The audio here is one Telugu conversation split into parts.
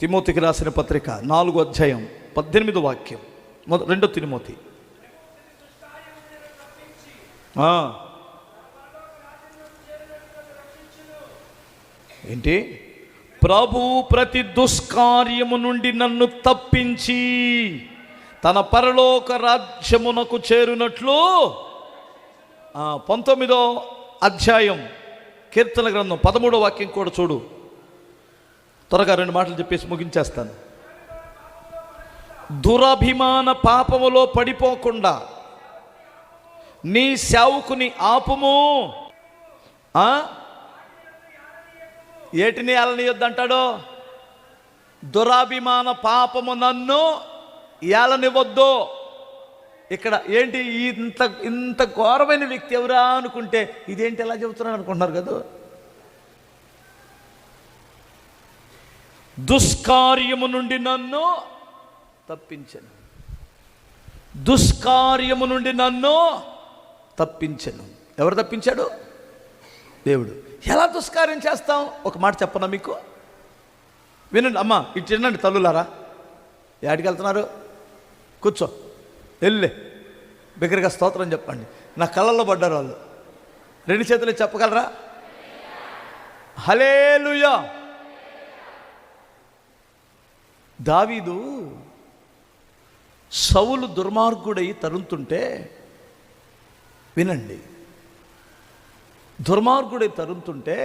తిమోతికి రాసిన పత్రిక నాలుగు అధ్యాయం పద్దెనిమిదో వాక్యం. రెండో తిమోతి. ఏంటి? ప్రభు ప్రతి దుష్కార్యము నుండి నన్ను తప్పించి తన పరలోక రాజ్యమునకు చేరునట్లు పంతొమ్మిదో అధ్యాయం కీర్తన గ్రంథం పదమూడో వాక్యం కూడా చూడు. త్వరగా రెండు మాటలు చెప్పేసి ముగించేస్తాను. దురభిమాన పాపములో పడిపోకుండా నీ సేవకుని ఆపుము. ఏటిని ఏలనియొద్దంటాడో దురాభిమాన పాపము నన్ను ఏలనివ్వద్దు. ఇక్కడ ఏంటి ఇంత ఇంత ఘోరమైన వ్యక్తి ఎవరా అనుకుంటే ఇదేంటి ఎలా చెబుతున్నాను అనుకుంటున్నారు కదా? దుష్కార్యము నుండి నన్ను తప్పించను. దుష్కార్యము నుండి నన్ను తప్పించను. ఎవరు తప్పించాడు? దేవుడు. ఎలా దుష్కార్యం చేస్తాం? ఒక మాట చెప్పనా మీకు? వినండి అమ్మా ఇటు వినండి తల్లులారా. ఏడికి వెళ్తున్నారు? కూర్చో. వెళ్ళే బిగ్గరగా స్తోత్రం చెప్పండి. నా కళ్ళల్లో పడ్డారు వాళ్ళు. రెండు చేతులు చెప్పగలరా? హలేలుయా దావీదు సౌలు దుర్మార్గుడై తరుముతుంటే వినండి. దుర్మార్గుడై తరుముతుంటే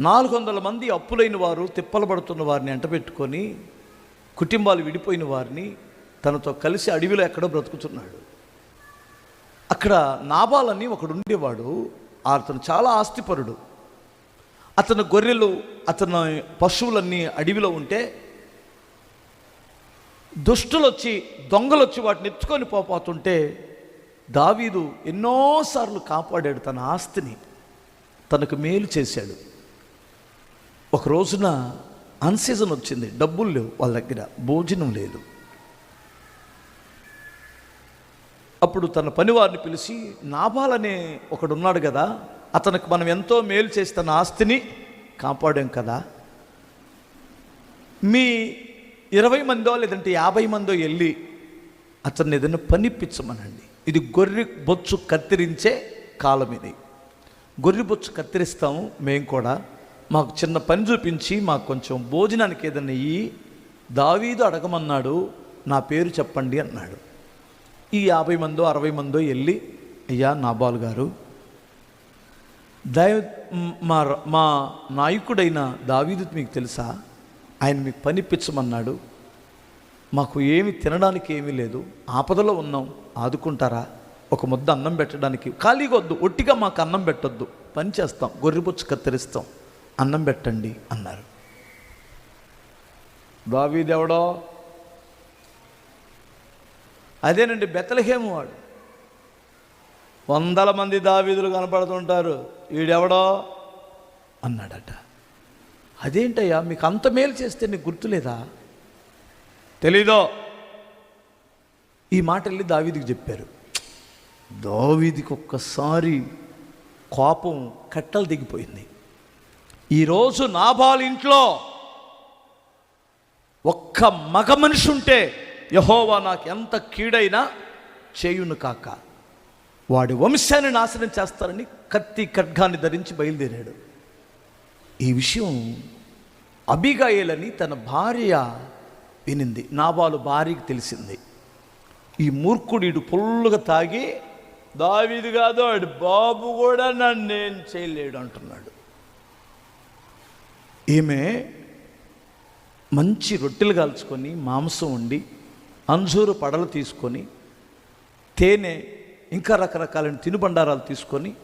నాలుగు వందల మంది అప్పులైన వారు తిప్పలు పడుతున్న వారిని ఎంటబెట్టుకొని కుటుంబాలు విడిపోయిన వారిని తనతో కలిసి అడవిలో ఎక్కడో బ్రతుకుతున్నాడు. అక్కడ నాబాలని ఒకడు ఉండేవాడు అతను చాలా ఆస్తిపరుడు. అతను గొర్రెలు అతను పశువులన్నీ అడవిలో ఉంటే దుష్టులు వచ్చి దొంగలు వచ్చి వాటిని ఎత్తుకొని పోపోతుంటే దావీదు ఎన్నోసార్లు కాపాడాడు తన ఆస్తిని. తనకు మేలు చేశాడు. ఒక రోజున అన్సీజన్ వచ్చింది. డబ్బులు లేవు వాళ్ళ దగ్గర. భోజనం లేదు. అప్పుడు తన పనివారిని పిలిచి నాభాలనే ఒకడున్నాడు కదా అతనికి మనం ఎంతో మేలు చేసి తన ఆస్తిని కాపాడాం కదా. మీ ఇరవై మందో లేదంటే యాభై మందో వెళ్ళి అతన్ని ఏదైనా పనిపించమనండి ఇది గొర్రె బొచ్చు కత్తిరించే కాలం ఇది. గొర్రె బొచ్చు కత్తిరిస్తాము మేము కూడా. మాకు చిన్న పని చూపించి మాకు కొంచెం భోజనానికి ఏదైనా ఇయ్యి దావీదు అడగమన్నాడు నా పేరు చెప్పండి అన్నాడు. ఈ యాభై మందో అరవై మందో వెళ్ళి అయ్యా నాబాల్ గారు దైవ మా మా నాయకుడైన దావీదు మీకు తెలుసా? ఆయన మీకు పనిపించమన్నాడు. మాకు ఏమి తినడానికి ఏమీ లేదు. ఆపదలో ఉన్నాం. ఆదుకుంటారా? ఒక ముద్ద అన్నం పెట్టడానికి. ఖాళీగా వద్దు. ఒట్టిగా మాకు అన్నం పెట్టొద్దు. పని చేస్తాం. గొర్రెబొచ్చు కత్తిరిస్తాం. అన్నం పెట్టండి అన్నారు. దావీదెవడో అదేనండి బెత్తలహేము వాడు. వందల మంది దావీదులు కనపడుతుంటారు. వీడెవడో అన్నాడట. అదేంటయ్యా మీకు అంత మేలు చేస్తే నీకు గుర్తులేదా? తెలీదో? ఈ మాట వెళ్ళి దావీదికి చెప్పారు. దావీదికి ఒక్కసారి కోపం కట్టలు దిగిపోయింది. ఈరోజు నాబాల్ ఇంట్లో ఒక్క మగ మనిషి ఉంటే యహోవా నాకు ఎంత కీడైనా చేయును కాక. వాడి వంశాన్ని నాశనం చేస్తారని కత్తి ఖడ్గాన్ని ధరించి బయలుదేరాడు. ఈ విషయం అబిగాయలని తన భార్య వినింది. నాబాలు భార్యకి తెలిసింది. ఈ మూర్ఖుడు ఫుల్లుగా తాగి దావిది కాదు ఆడు బాబు కూడా నన్ను ఏం చేయలేడు అంటున్నాడు. ఈమె మంచి రొట్టెలు కాల్చుకొని మాంసం వండి అంజూరు పడలు తీసుకొని తేనె ఇంకా రకరకాలైన తినుబండారాలు తీసుకొని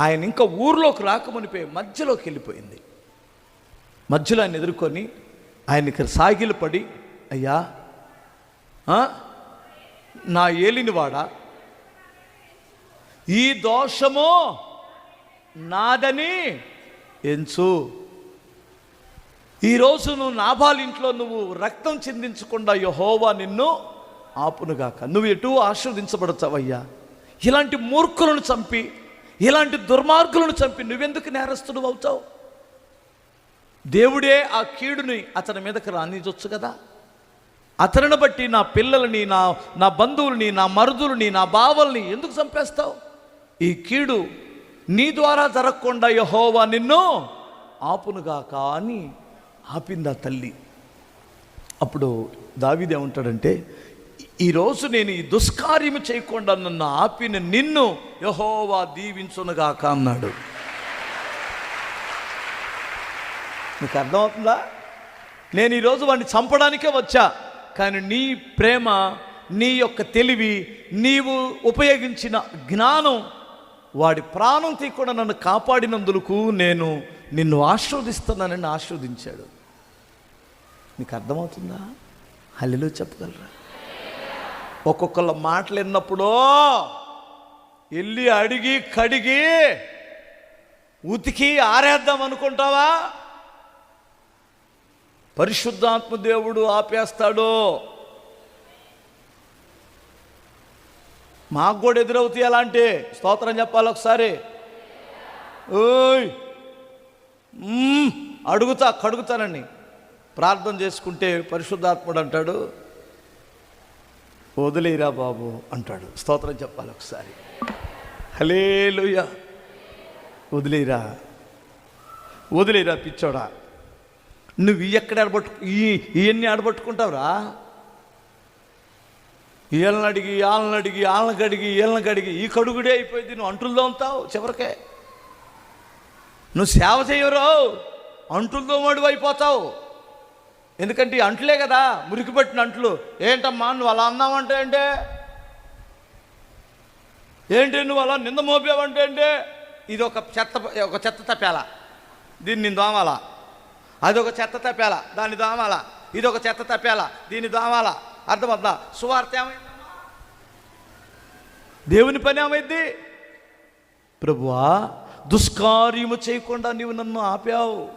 ఆయన ఇంకా ఊర్లోకి రాకమునిపోయి మధ్యలోకి వెళ్ళిపోయింది. మధ్యలో ఆయన ఎదుర్కొని ఆయనకి సాగిలు పడి అయ్యా నా ఏలినివాడా? ఈ దోషము నాదని ఎంచు. ఈరోజు నువ్వు నాభాలింట్లో ఇంట్లో నువ్వు రక్తం చిందించకుండా యహోవా నిన్ను ఆపునుగాక. నువ్వు ఎటు ఆశీర్వదించబడతావయ్యా? ఇలాంటి మూర్ఖులను చంపి ఇలాంటి దుర్మార్గులను చంపి నువ్వెందుకు నేరస్తుడు అవుతావు? దేవుడే ఆ కీడుని అతని మీదకి రానిచొచ్చు కదా? అతనిని బట్టి నా పిల్లలని నా నా బంధువుల్ని నా మరుదుల్ని నా బావల్ని ఎందుకు చంపేస్తావు? ఈ కీడు నీ ద్వారా జరగకుండా యహోవా నిన్ను ఆపునుగాక అని ఆపిందా తల్లి? అప్పుడు దావిదేమంటాడంటే ఈరోజు నేను ఈ దుష్కార్యము చేయకుండా నన్ను ఆపిన నిన్ను యహోవా దీవించునుగాక అన్నాడు. నీకు అర్థమవుతుందా? నేను ఈరోజు వాడిని చంపడానికే వచ్చా కానీ నీ ప్రేమ నీ యొక్క తెలివి నీవు ఉపయోగించిన జ్ఞానం వాడి ప్రాణం తీయకుండా నన్ను కాపాడినందుకు నేను నిన్ను ఆశీర్వదిస్తున్నానని ఆశీర్వదించాడు. నీకు అర్థమవుతుందా? హల్లిలో చెప్పగలరా? ఒక్కొక్కళ్ళ మాటలు విన్నప్పుడో వెళ్ళి అడిగి కడిగి ఉతికి ఆరేద్దాం అనుకుంటావా? పరిశుద్ధాత్మ దేవుడు ఆపేస్తాడు. మాకు కూడా ఎదురవుతాయి అలాంటి స్తోత్రం చెప్పాలి ఒకసారి. ఓయ్! అడుగుతా కడుగుతానండి ప్రార్థన చేసుకుంటే పరిశుద్ధాత్ముడు అంటాడు. వదిలేరా బాబు అంటాడు. స్తోత్రం చెప్పాలి ఒకసారి. హలేలుయ వదిలేరా. వదిలేరా పిచ్చోడా. నువ్వు ఎక్కడ ఆడబట్టు ఈ ఇవన్నీ ఆడబట్టుకుంటావురా? వీళ్ళని అడిగి వాళ్ళని అడిగి వాళ్ళని కడిగి వీళ్ళని కడిగి ఈ కడుగుడే అయిపోయింది. నువ్వు అంటుల్లో ఉంటావు చివరికే. నువ్వు సేవ చేయరావు. అంటులతో మడువు అయిపోతావు ఎందుకంటే ఈ అంట్లే కదా మురికి పట్టిన అంట్లు. ఏంటమ్మా నువ్వు అలా అన్నావంటే అంటే ఏంటి నువ్వు అలా నింద మోపావంటే అంటే ఇది ఒక చెత్త ఒక చెత్త తప్పేలా. దీన్ని దోమాలా. అది ఒక చెత్త తప్పేల. దాన్ని దోమాలా. ఇది ఒక చెత్త తప్పేల. దీన్ని దోమాలా. అర్థమవుతుందా? సువార్త ఏమైందమ్మా? దేవుని పని ఏమైంది? ప్రభువా దుష్కార్యము చేయకుండా నీవు నన్ను ఆపావు.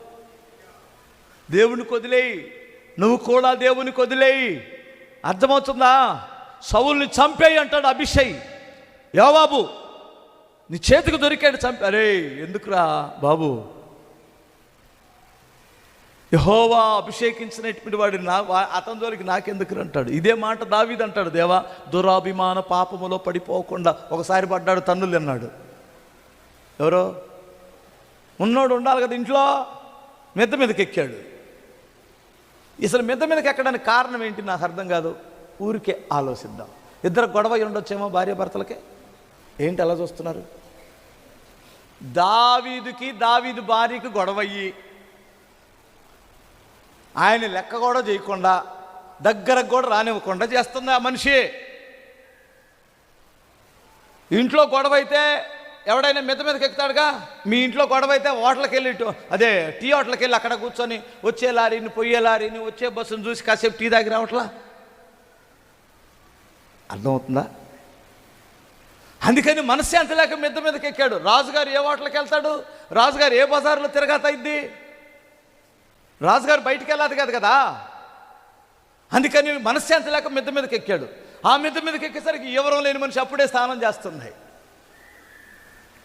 దేవుని కొదిలేయి నువ్వు కూడా దేవుని కొదిలేయి అర్థమవుతుందా? సౌల్ని చంపేయి అంటాడు అభిషయ్. యోబాబు నీ చేతికి దొరికాడు చంపి అరే ఎందుకురా బాబు? యహోవా అభిషేకించినటువంటి వాడిని నా అతని జోలికి నాకెందుకు అంటాడు. ఇదే మాట దావిది అంటాడు. దేవా దురాభిమాన పాపములో పడిపోకుండా ఒకసారి పడ్డాడు తన్నులు అన్నాడు. ఎవరో? ఉన్నోడు ఉండాలి కదా ఇంట్లో? మెద్ద మీదకి ఎక్కాడు అసలు మిద్ద మీదకి ఎక్కడానికి కారణం ఏంటి నాకు అర్థం కాదు. ఊరికే ఆలోచిద్దాం. ఇద్దరు గొడవ ఉండొచ్చేమో భార్య భర్తలకే? ఏంటి అలా చూస్తున్నారు? దావీదుకి దావీదు భార్యకి గొడవయ్యి ఆయన లెక్క కూడా చేయకుండా దగ్గరకు కూడా రానివ్వకుండా చేస్తుంది ఆ మనిషి. ఇంట్లో గొడవ అయితే ఎవడైనా మెత్త మీదకి ఎక్కుతాడుగా? మీ ఇంట్లో గొడవ అయితే హోటల్కి వెళ్ళి అదే టీ హోటల్కి వెళ్ళి అక్కడ కూర్చొని వచ్చే లారీని పొయ్యే లారీని వచ్చే బస్సును చూసి కాసేపు టీ దగ్గర రావట్లా? అర్థమవుతుందా? అందుకని మనశ్శాంతి లేక మెత్త మీదకి ఎక్కాడు. రాజుగారు ఏ హోటల్కి వెళ్తాడు రాజుగారు ఏ బజార్లో తిరగతయింది రాజుగారు బయటికి వెళ్ళదు కదా కదా? అందుకని మనశ్శాంతి లేక మిద్ద మీదకి ఎక్కాడు. ఆ మిద్ద మీదకి ఎక్కేసరికి ఎవరం లేని మనిషి అప్పుడే స్నానం చేస్తున్నాయి.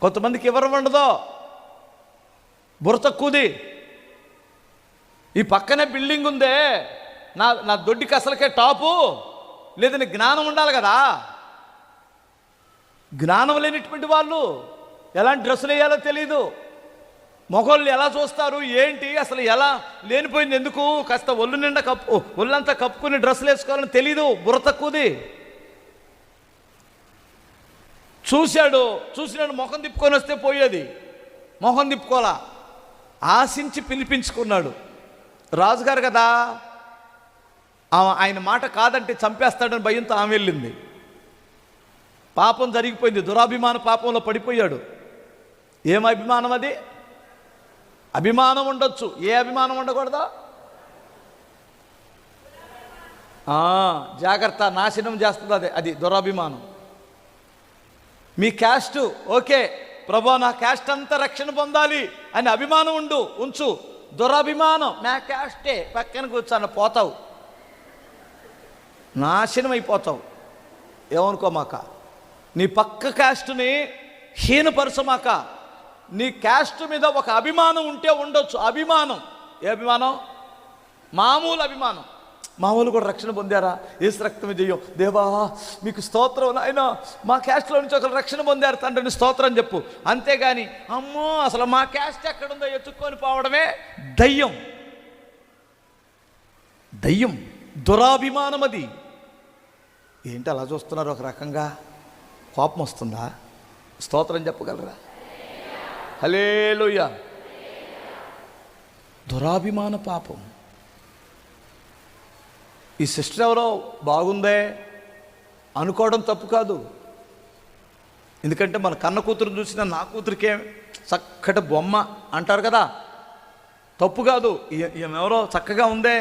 కొంతమందికి ఎవరు ఉండదో బుర్ర తక్కువది ఈ పక్కనే బిల్డింగ్ ఉందే. నా నా దొడ్డికి అసలుకే టాపు. లేదని జ్ఞానం ఉండాలి కదా. జ్ఞానం లేనిటువంటి వాళ్ళు ఎలాంటి డ్రెస్సులు వేయాలో తెలియదు మొగోళ్ళు ఎలా చూస్తారు? ఏంటి? అసలు ఎలా? లేనిపోయింది ఎందుకు? కాస్త ఒళ్ళు నిండా కప్పు ఒళ్ళంతా కప్పుకుని డ్రెస్సులు వేసుకోవాలని తెలీదు. బుర్ర తక్కువది చూశాడు చూసినాడు మొహం తిప్పుకొని వస్తే పోయేది. మొహం తిప్పుకోలా ఆశించి పిలిపించుకున్నాడు. రాజుగారు కదా ఆయన మాట కాదంటే చంపేస్తాడని భయంతో ఆమె వెళ్ళింది. పాపం జరిగిపోయింది. దురాభిమాన పాపంలో పడిపోయాడు. ఏం అభిమానం అది? అభిమానం ఉండొచ్చు. ఏ అభిమానం ఉండకూడదా? జాగ్రత్త. నాశనం చేస్తుంది అది. అది దురాభిమానం. మీ క్యాస్ట్ ఓకే ప్రభా నా క్యాస్ట్ అంతా రక్షణ పొందాలి అని అభిమానం ఉండు ఉంచు. దురభిమానం. నా క్యాస్టే పక్కన కూర్చొని పోతావు. నాశనం అయిపోతావు. ఏమనుకోమాక నీ పక్క క్యాస్ట్ని హీనపరచమాక. నీ క్యాస్ట్ మీద ఒక అభిమానం ఉంటే ఉండొచ్చు. అభిమానం. ఏ అభిమానం? మామూలు అభిమానం. మామూలు కూడా రక్షణ పొందారా? ఏసు రక్తం చెయ్యం దేవా మీకు స్తోత్రం ఆయన మా క్యాస్ట్లో నుంచి ఒకరు రక్షణ పొందారు. తండ్రిని స్తోత్రం చెప్పు. అంతేగాని అమ్మో అసలు మా క్యాస్ట్ ఎక్కడుందో ఎత్తుక్కొని పోవడమే దయ్యం. దయ్యం. దురాభిమానం అది. ఏంటి అలా చూస్తున్నారు ఒక రకంగా? కోపం వస్తుందా? స్తోత్రం చెప్పగలరా? హలేలుయ దురాభిమాన పాపం. ఈ సిస్టర్ ఎవరో బాగుందే అనుకోవడం తప్పు కాదు. ఎందుకంటే మన కన్న కూతురు చూసిన నా కూతురికే చక్కటి బొమ్మ అంటారు కదా. తప్పు కాదు. ఎవరో చక్కగా ఉందే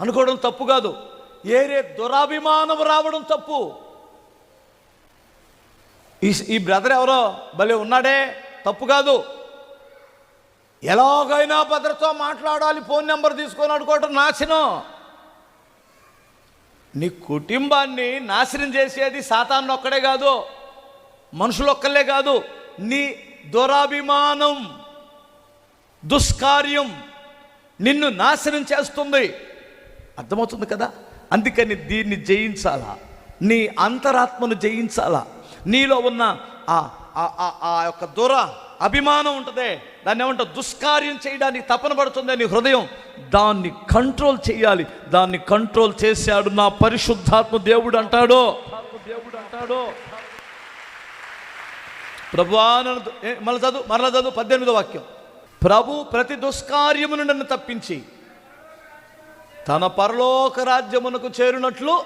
అనుకోవడం తప్పు కాదు. ఏరే దురాభిమానం రావడం తప్పు. ఈ ఈ బ్రదర్ ఎవరో భలే ఉన్నాడే తప్పు కాదు. ఎలాగైనా భద్రతో మాట్లాడాలి ఫోన్ నెంబర్ తీసుకొని అనుకోవటం నాశనం. నీ కుటుంబాన్ని నాశనం చేసేది సాతాన్ని ఒక్కడే కాదు మనుషులు ఒక్కలే కాదు నీ దురాభిమానం దుష్కార్యం నిన్ను నాశనం చేస్తుంది. అర్థమవుతుంది కదా? అందుకని దీన్ని జయించాలా? నీ అంతరాత్మను జయించాలా? నీలో ఉన్న ఆ ఆ- ఆ- యొక్క దూర అభిమానం ఉంటుందే. దాన్ని ఏమంటారు? దుష్కార్యం చేయడానికి తపన పడుతుంది నీ హృదయం. దాన్ని కంట్రోల్ చేయాలి. దాన్ని కంట్రోల్ చేశాడు నా పరిశుద్ధాత్మ దేవుడు అంటాడు. దేవుడు అంటాడో ప్రభువా మళ్ళీ చదువు మరలా చదువు పద్దెనిమిదో వాక్యం. ప్రభు ప్రతి దుష్కార్యమును నన్ను తప్పించి తన పరలోక రాజ్యమునకు చేరినట్లు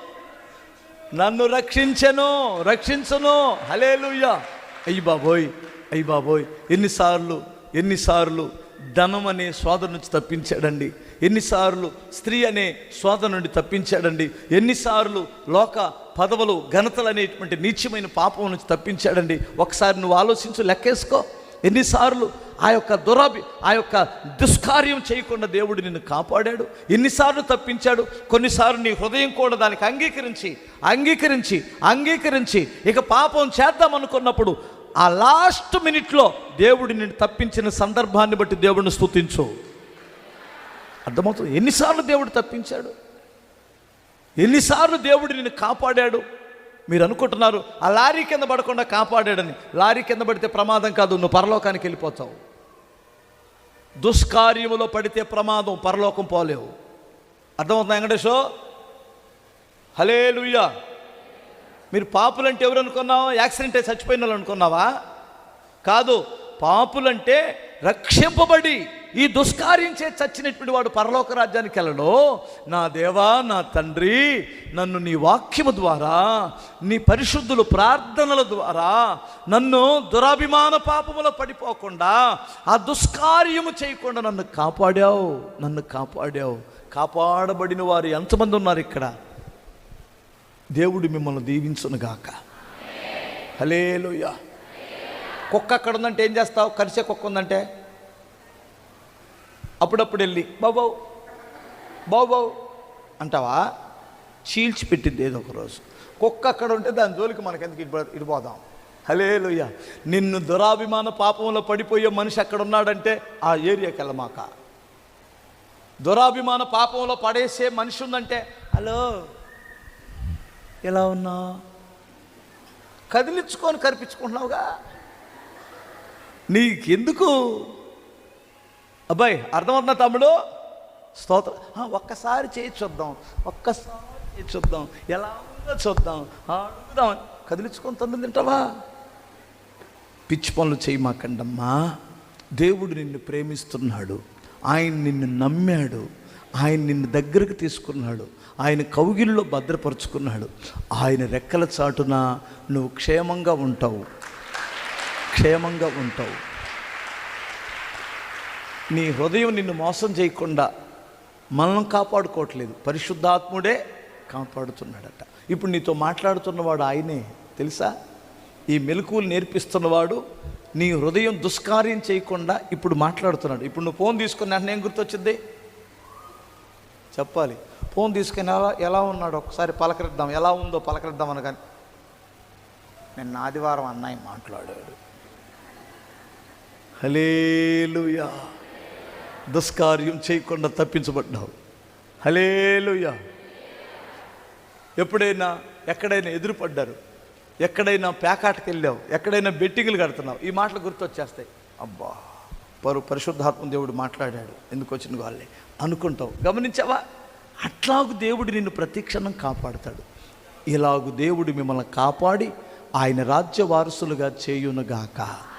నన్ను రక్షించెను రక్షించను. హలేలుయ్య అయ్యి బాబోయ్. అయ్యి బాబోయ్ ఎన్నిసార్లు ఎన్నిసార్లు ధనం అనే స్వాద నుంచి తప్పించాడండి. ఎన్నిసార్లు స్త్రీ అనే స్వాద నుండి తప్పించాడండి. ఎన్నిసార్లు లోక పదవులు ఘనతలు అనేటువంటి నీచమైన పాపం నుంచి తప్పించాడండి. ఒకసారి నువ్వు ఆలోచించు లెక్కేసుకో. ఎన్నిసార్లు ఆ యొక్క దురాభి ఆ యొక్క దుష్కార్యం చేయకుండా దేవుడు నిన్ను కాపాడాడు. ఎన్నిసార్లు తప్పించాడు? కొన్నిసార్లు నీ హృదయం కూడా దానికి అంగీకరించి అంగీకరించి అంగీకరించి ఇక పాపం చేద్దాం అనుకున్నప్పుడు ఆ లాస్ట్ మినిట్లో దేవుడు నిన్ను తప్పించిన సందర్భాన్ని బట్టి దేవుడిని స్థుతించు అర్థమవుతుంది? ఎన్నిసార్లు దేవుడు తప్పించాడు? ఎన్నిసార్లు దేవుడు నిన్ను కాపాడాడు? మీరు అనుకుంటున్నారు ఆ లారీ కింద పడకుండా కాపాడాడని. లారీ కింద పడితే ప్రమాదం కాదు నువ్వు పరలోకానికి వెళ్ళిపోతావు. దుష్కార్యములో పడితే ప్రమాదం పరలోకం పోలేవు. అర్థమవుతుంది వెంకటేశో? హలే మీరు పాపులంటే ఎవరు అనుకున్నావు? యాక్సిడెంట్ అయి చచ్చిపోయిన వాళ్ళు అనుకున్నావా? కాదు పాపులంటే రక్షింపబడి ఈ దుష్కార్యం చే చచ్చినటువంటి వాడు పరలోక రాజ్యానికి వెళ్ళడు నా దేవా నా తండ్రి నన్ను నీ వాక్యము ద్వారా నీ పరిశుద్ధులు ప్రార్థనల ద్వారా నన్ను దురాభిమాన పాపములో పడిపోకుండా ఆ దుష్కార్యము చేయకుండా నన్ను కాపాడావు నన్ను కాపాడావు. కాపాడబడిన వారు ఎంతమంది ఉన్నారు ఇక్కడ? దేవుడు మిమ్మల్ని దీవించునుగాక హలేలుయ కుక్క అక్కడ ఉందంటే ఏం చేస్తావు? కరిసే కుక్క ఉందంటే? అప్పుడప్పుడు వెళ్ళి బాబావు బాబావు అంటావా? చీల్చి పెట్టింది ఏదో ఒక రోజు. కుక్క అక్కడ ఉంటే దాని జోలికి మనకెందుకు ఇటు ఇడిపోదాం హలేలుయ్య నిన్ను దురాభిమాన పాపంలో పడిపోయే మనిషి అక్కడ ఉన్నాడంటే ఆ ఏరియాకి వెళ్ళమాక. దురాభిమాన పాపంలో పడేసే మనిషి ఉందంటే హలో ఎలా ఉన్నా కదిలించుకొని కనిపించుకుంటున్నావుగా నీకెందుకు? అబ్బాయి అర్థమవుతున్నా తమ్ముడు? స్తోత్రం. ఒక్కసారి చేయి చూద్దాం. ఒక్కసారి చేయి చూద్దాం. ఎలా ఉందో చూద్దాం. ఆ, అడుగుదాం కదిలించుకొని తొందర తింటావా? పిచ్చి పనులు చేయమాకండమ్మా. దేవుడు నిన్ను ప్రేమిస్తున్నాడు. ఆయన నిన్ను నమ్మాడు. ఆయన నిన్ను దగ్గరకు తీసుకున్నాడు. ఆయన కౌగిల్లో భద్రపరుచుకున్నాడు. ఆయన రెక్కల చాటున నువ్వు క్షేమంగా ఉంటావు. క్షేమంగా ఉంటావు. నీ హృదయం నిన్ను మోసం చేయకుండా మనల్ని కాపాడుకోవట్లేదు. పరిశుద్ధాత్ముడే కాపాడుతున్నాడట. ఇప్పుడు నీతో మాట్లాడుతున్నవాడు ఆయనే. తెలుసా? ఈ మెలకువలు నేర్పిస్తున్నవాడు నీ హృదయం దుష్కార్యం చేయకుండా ఇప్పుడు మాట్లాడుతున్నాడు. ఇప్పుడు నువ్వు ఫోన్ తీసుకుని వెంటనే ఏం గుర్తొచ్చింది? చెప్పాలి. ఫోన్ తీసుకుని ఎలా ఎలా ఉన్నాడు ఒకసారి పలకరిద్దాం. ఎలా ఉందో పలకరిద్దాం అనగాని నిన్న ఆదివారం అన్నయ్య మాట్లాడాడు. హలేలుయా దుష్కార్యం చేయకుండా తప్పించబడ్డావు. హలేలుయా ఎప్పుడైనా ఎక్కడైనా ఎదురుపడ్డారు. ఎక్కడైనా ప్యాకాట్కి వెళ్ళావు ఎక్కడైనా బెట్టింగ్లు కడుతున్నావు. ఈ మాటలు గుర్తొచ్చేస్తాయి. అబ్బా. పరు పరిశుద్ధాత్మ దేవుడు మాట్లాడాడు. ఎందుకు వచ్చిన వాళ్ళే అనుకుంటావు. గమనించావా? అట్లాగు దేవుడు నిన్ను ప్రతిక్షణం కాపాడుతాడు. ఇలాగు దేవుడు మిమ్మల్ని కాపాడి ఆయన రాజ్య వారసులుగా చేయునుగాక.